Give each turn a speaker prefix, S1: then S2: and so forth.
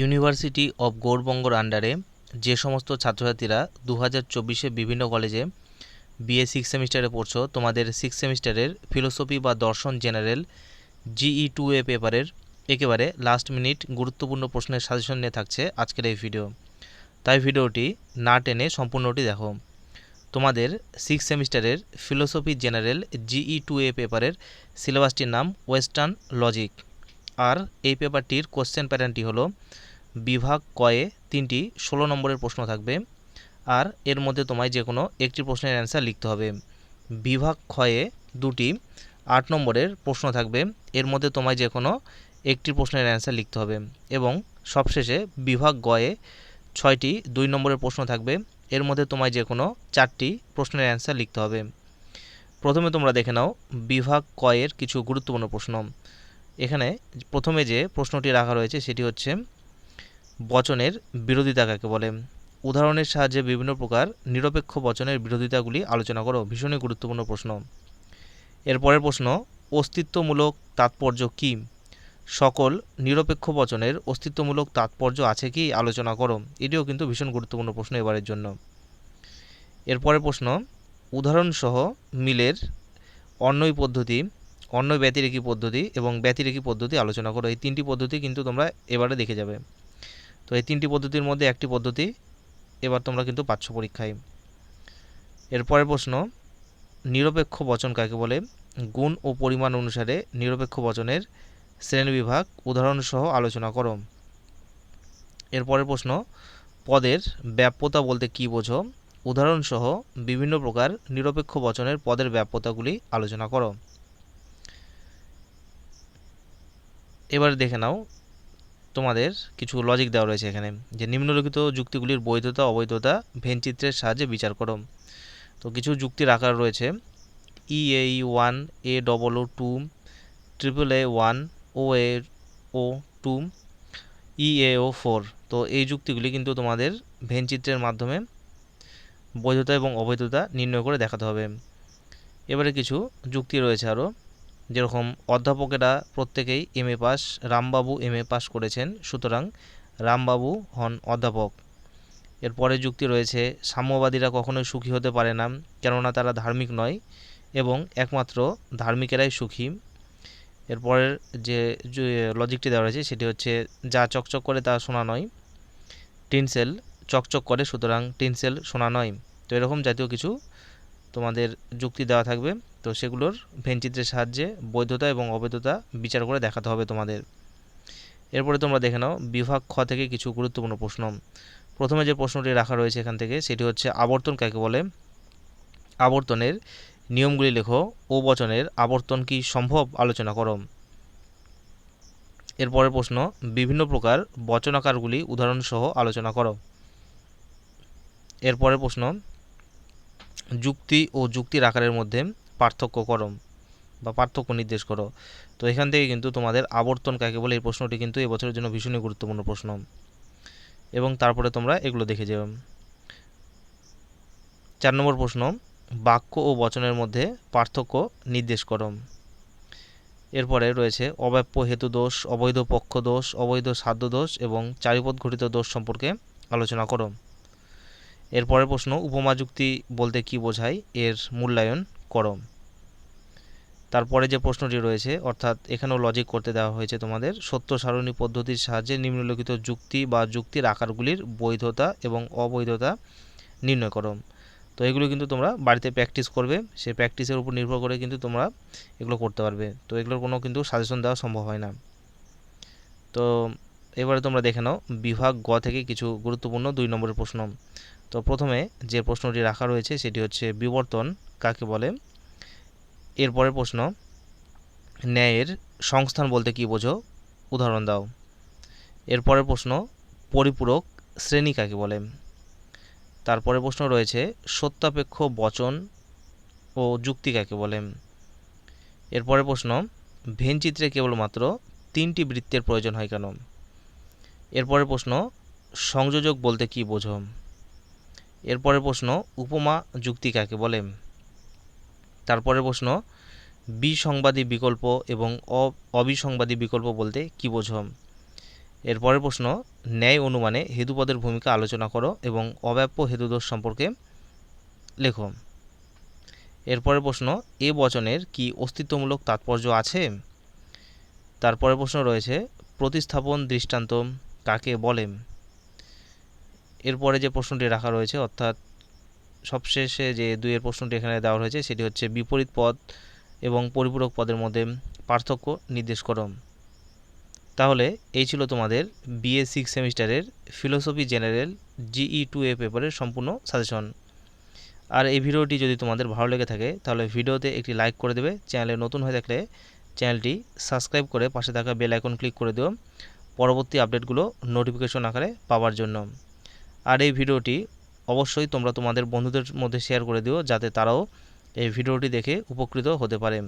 S1: University of গৌড়বঙ্গর আন্ডারে যে সমস্ত ছাত্রছাত্রীরা দু হাজার চব্বিশে বিভিন্ন কলেজে বিএ সিক্স সেমিস্টারে পড়ছো, তোমাদের সিক্স সেমিস্টারের ফিলোসফি বা দর্শন জেনারেল জিই টু এ পেপারের একেবারে লাস্ট মিনিট গুরুত্বপূর্ণ প্রশ্নের সাজেশন নিয়ে থাকছে আজকের এই ভিডিও তাই ভিডিওটি না টেনে সম্পূর্ণটি দেখো। তোমাদের সিক্স সেমিস্টারের philosophy general GE two A পেপারের সিলেবাসটির নাম ওয়েস্টার্ন লজিক আর এই পেপারটির কোশ্চেন প্যাটার্নটি হলো বিভাগ কয়ে তিনটি ষোলো নম্বরের প্রশ্ন থাকবে আর এর মধ্যে তোমায় যে কোনো একটি প্রশ্নের অ্যান্সার লিখতে হবে। বিভাগ ক্ষয়ে দুটি আট নম্বরের প্রশ্ন থাকবে। এর মধ্যে তোমায় যে কোনো একটি প্রশ্নের অ্যান্সার লিখতে হবে এবং সবশেষে বিভাগ গয়ে ছয়টি দুই নম্বরের প্রশ্ন থাকবে। এর মধ্যে তোমায় যে কোনো চারটি প্রশ্নের অ্যান্সার লিখতে হবে। প্রথমে তোমরা দেখে নাও বিভাগ কয়ের কিছু গুরুত্বপূর্ণ প্রশ্ন। এখানে প্রথমে যে প্রশ্নটি রাখা রয়েছে সেটি হচ্ছে, বচনের বিরোধিতা কাকে বলে? উদাহরণের সাহায্যে বিভিন্ন প্রকার নিরপেক্ষ বচনের বিরোধিতাগুলি আলোচনা করো। ভীষণই গুরুত্বপূর্ণ প্রশ্ন। এরপরের প্রশ্ন, অস্তিত্বমূলক তাৎপর্য কী? সকল নিরপেক্ষ বচনের অস্তিত্বমূলক তাৎপর্য আছে কি? আলোচনা করো। এটিও কিন্তু ভীষণ গুরুত্বপূর্ণ প্রশ্ন এবারের জন্য। এরপরের প্রশ্ন, উদাহরণসহ মিলের অন্যই পদ্ধতি অন্য ব্যতিরেকী পদ্ধতি এবং ব্যতিরেকী পদ্ধতি আলোচনা করো। এই তিনটি পদ্ধতি কিন্তু তোমরা এবারে দেখে যাবে। তো এই তিনটি পদ্ধতির মধ্যে একটি পদ্ধতি এবার তোমরা কিন্তু পাচ্ছ পরীক্ষায়। এরপরের প্রশ্ন, নিরপেক্ষ বচন কাকে বলে? গুণ ও পরিমাণ অনুসারে নিরপেক্ষ বচনের শ্রেণীবিভাগ উদাহরণসহ আলোচনা করো। এরপরের প্রশ্ন, পদের ব্যাপ্যতা বলতে কী বোঝো? উদাহরণসহ বিভিন্ন প্রকার নিরপেক্ষ বচনের পদের ব্যাপ্যতাগুলি আলোচনা করো। এবার দেখে নাও, তোমাদের কিছু লজিক দেওয়া রয়েছে এখানে, যে নিম্নলিখিত যুক্তিগুলির বৈধতা, অবৈধতা ভেনচিত্রের সাহায্যে বিচার করো। তো কিছু যুক্তির আকার রয়েছে E A one A double O two triple A one O A O two E A O four তো এই যুক্তিগুলি কিন্তু তোমাদের ভেনচিত্রের মাধ্যমে বৈধতা এবং অবৈধতা নির্ণয় করে দেখাতে হবে। এবারে কিছু যুক্তি রয়েছে আরও যেরকম অধ্যাপকেরা প্রত্যেকেই M A pass Rambabu M A pass করেছেন, সুতরাং রামবাবু হন অধ্যাপক। এরপরে যুক্তি রয়েছে, সাম্যবাদীরা কখনোই সুখী হতে পারে না, কেননা তারা ধার্মিক নয় এবং একমাত্র ধার্মিকেরাই সুখী। এরপরের যে লজিকটি দেওয়া রয়েছে, সেটি হচ্ছে, যা চকচক করে তা শোনা নয় টিনসেল চকচক করে, সুতরাং টিনসেল শোনা নয়। তো এরকম জাতীয় কিছু তোমাদের যুক্তি দেওয়া থাকবে। তো সেগুলোর ভেনচিত্রের সাহায্যে বৈধতা এবং অবৈধতা বিচার করে দেখাতে হবে তোমাদের। এরপরে তোমরা দেখে নাও, বিভাগ খ থেকে কিছু গুরুত্বপূর্ণ প্রশ্ন। প্রথমে যে প্রশ্নটি রাখা রয়েছে এখান থেকে, সেটি হচ্ছে আবর্তন কাকে বলে? আবর্তনের নিয়মগুলি লেখো, ও বচনের আবর্তন কি সম্ভব? আলোচনা করো। এরপরের প্রশ্ন, বিভিন্ন প্রকার বচনাকারগুলি উদাহরণসহ আলোচনা করো। এরপরের প্রশ্ন, যুক্তি ও যুক্তির আকারের মধ্যে পার্থক্য করো বা পার্থক্য নির্দেশ করো। তো এখান থেকে কিন্তু তোমাদের আবর্তন কাকে বলে? এই প্রশ্নটি কিন্তু এবছরের জন্য ভীষণই গুরুত্বপূর্ণ প্রশ্ন। এবং তারপরে তোমরা এগুলো দেখে যাবে চার নম্বর প্রশ্ন, বাক্য ও বচনের মধ্যে পার্থক্য নির্দেশ করো। এরপরে রয়েছে, অব্যাপ্য হেতু দোষ, অবৈধ পক্ষ দোষ, অবৈধ সাধ্য দোষ এবং চারিপদ ঘটিত দোষ সম্পর্কে আলোচনা করো। এরপরের প্রশ্ন, উপমা যুক্তি বলতে কি বোঝায়? এর মূল্যায়ন করো। তারপরে যে প্রশ্নটি রয়েছে, অর্থাৎ এখানেও লজিক করতে দেওয়া হয়েছে তোমাদের সত্য সারণী পদ্ধতির সাহায্যে নিম্নলিখিত যুক্তি বা যুক্তির আকারগুলির বৈধতা এবং অবৈধতা নির্ণয় করো। তো এগুলো কিন্তু তোমরা বাড়িতে প্র্যাকটিস করবে, সেই প্র্যাকটিসের উপর নির্ভর করে কিন্তু তোমরা এগুলো করতে পারবে। তো এগুলোর কোনো কিন্তু সাজেশন দেওয়া সম্ভব হয় না। তো এবারে তোমরা দেখে নাও, বিভাগ গ থেকে কিছু গুরুত্বপূর্ণ দুই নম্বরের প্রশ্ন। তো প্রথমে যে প্রশ্নটি রাখা রয়েছে, সেটি হচ্ছে বিবর্তন কাকে বলে? এরপরের প্রশ্ন, ন্যায়ের সংস্থান বলতে কী বোঝো? উদাহরণ দাও। এরপরের প্রশ্ন, পরিপূরক শ্রেণি কাকে বলে? তারপরে প্রশ্ন রয়েছে, সত্যাপেক্ষ বচন ও যুক্তি কাকে বলে? এরপরে প্রশ্ন ভেনচিত্রে কেবলমাত্র তিনটি বৃত্তের প্রয়োজন হয় কেন? এরপরে প্রশ্ন, সংযোজক বলতে কী বোঝো? এরপরে প্রশ্ন, উপমা যুক্তি কাকে বলে? তারপরে প্রশ্ন, বিসংবাদী বিকল্প এবং অবিসংবাদী বিকল্প বলতে কী বোঝো? এরপরের প্রশ্ন, ন্যায় অনুমানে হেতুপদের ভূমিকা আলোচনা করো এবং অব্যাপ্য হেতুদোষ সম্পর্কে লেখো। এরপরের প্রশ্ন, এ বচনের কি অস্তিত্বমূলক তাৎপর্য আছে? তারপরের প্রশ্ন রয়েছে, প্রতিস্থাপন দৃষ্টান্ত কাকে বলে? এরপরে যে প্রশ্নটি রাখা রয়েছে, অর্থাৎ সবশেষে যে দুইয়ের প্রশ্নটি এখানে দেওয়া হয়েছে, সেটি হচ্ছে বিপরীত পদ এবং পরিপূরক পদের মধ্যে পার্থক্য নির্দেশ করো। তাহলে এই ছিল তোমাদের বিএ সিক্স সেমিস্টারের philosophy general GE two A পেপারের সম্পূর্ণ সাজেশন আর এই ভিডিওটি যদি তোমাদের ভালো লেগে থাকে, তাহলে ভিডিওতে একটি লাইক করে দেবে। চ্যানেলে নতুন হয়ে থাকলে চ্যানেলটি সাবস্ক্রাইব করে পাশে থাকা বেল আইকন ক্লিক করে দিও। পরবর্তী আপডেটগুলো নোটিফিকেশন আকারে পাওয়ার জন্য। আর এই ভিডিওটি অবশ্যই তোমরা তোমাদের বন্ধুদের মধ্যে শেয়ার করে দিও, যাতে তারাও এই ভিডিওটি দেখে উপকৃত হতে পারে।